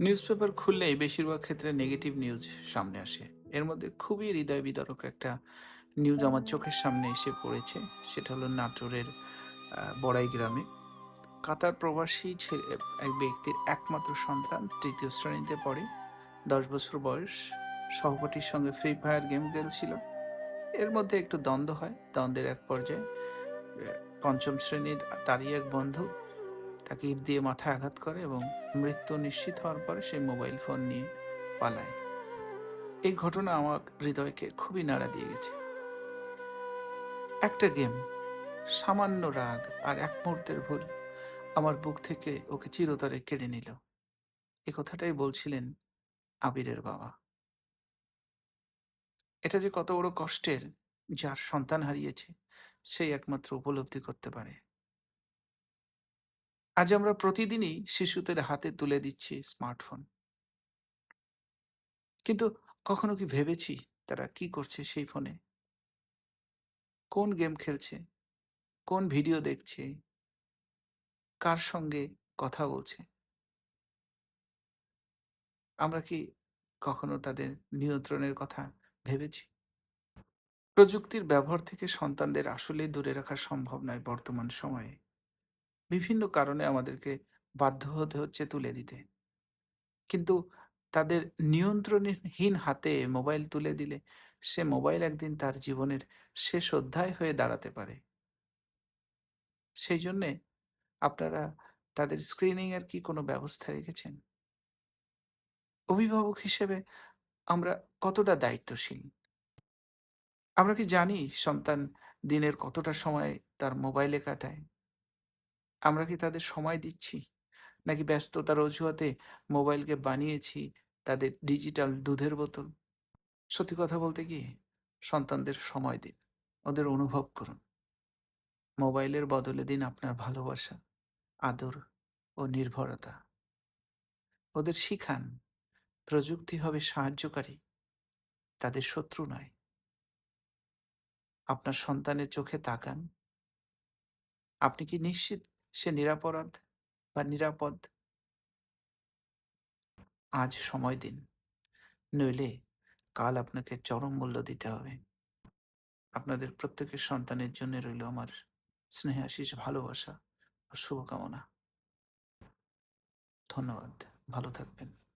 News paper খুললেই বেশিরভাগ ক্ষেত্রে নেগেটিভ নিউজ সামনে আসে। এর মধ্যে খুবই হৃদয় বিদারক একটা নিউজ আমার চোখের সামনে এসে পড়েছে। সেটা হলো নাটোরের বড়াই গ্রামে। কাতার প্রবাসী ছেলে এক ব্যক্তির একমাত্র সন্তান তৃতীয় শ্রেণীতে পড়ে। দশ বছর বয়স। সহপাঠীর সঙ্গে ফ্রি ফায়ার গেম খেলছিল। এর মধ্যে একটু দ্বন্দ্ব হয়। দ্বন্দ্বের এক পর্যায়ে পঞ্চম শ্রেণির তারই এক বন্ধু তাকে ইট দিয়ে মাথায় আঘাত করে এবং মৃত্যু নিশ্চিত হওয়ার পরে সে মোবাইল ফোন নিয়ে পালায়। এই ঘটনা আমার হৃদয়কে খুবই নাড়া দিয়ে গেছে। একটা গেম, সামান্য রাগ আর এক মুহূর্তের ভুল আমার বুক থেকে ওকে চিরতরে কেড়ে নিল। এ কথাটাই বলছিলেন আবিরের বাবা। এটা যে কত বড় কষ্টের, যার সন্তান হারিয়েছে, সেই একমাত্র উপলব্ধি করতে পারে। আজ আমরা প্রতিদিনই শিশুদের হাতে তুলে দিচ্ছি স্মার্টফোন। কিন্তু কখনো কি ভেবেছি তারা কি করছে সেই ফোনে? কোন গেম খেলছে? কোন ভিডিও দেখছে? কার সঙ্গে কথা বলছে? আমরা কি কখনো তাদের নিয়ন্ত্রণের কথা ভেবেছি? প্রযুক্তির ব্যবহার থেকে সন্তানদের আসলেই দূরে রাখা সম্ভব নয় বর্তমান সময়ে। বিভিন্ন কারণে আমাদেরকে বাধ্য হতে হচ্ছে তুলে দিতে। কিন্তু তাদের নিয়ন্ত্রণহীন হাতে মোবাইল তুলে দিলে সে মোবাইল একদিন তার জীবনের শেষ অধ্যায় হয়ে দাঁড়াতে পারে। সেই জন্যে আপনারা তাদের স্ক্রিনিং এর কি কোনো ব্যবস্থা রেখেছেন? অভিভাবক হিসেবে আমরা কতটা দায়িত্বশীল? আমরা কি জানি সন্তান দিনের কতটা সময় তার মোবাইলে কাটায়? আমরা কি তাদের সময় দিচ্ছি? নাকি ব্যস্ততার অজুহাতে মোবাইলকে বানিয়েছি তাদের ডিজিটাল দুধের বোতল? সত্যি কথা বলতে কি সন্তানদের সময় দিন, ওদের অনুভব করুন। মোবাইলের বদলে দিন আপনার ভালোবাসা, আদর ও নির্ভরতা। ওদের শিখান, প্রযুক্তি হবে সাহায্যকারী, তাদের শত্রু নয়। আপনার সন্তানের চোখে তাকান। আপনি কি নিশ্চিত সে নিরাপরাধ বা নিরাপদ? আজ সময় দিন। নইলে কাল আপনাকে চরম মূল্য দিতে হবে। আপনাদের প্রত্যেকের সন্তানের জন্য রইল আমার স্নেহাশিস ভালোবাসা ও শুভকামনা। ধন্যবাদ। ভালো থাকবেন।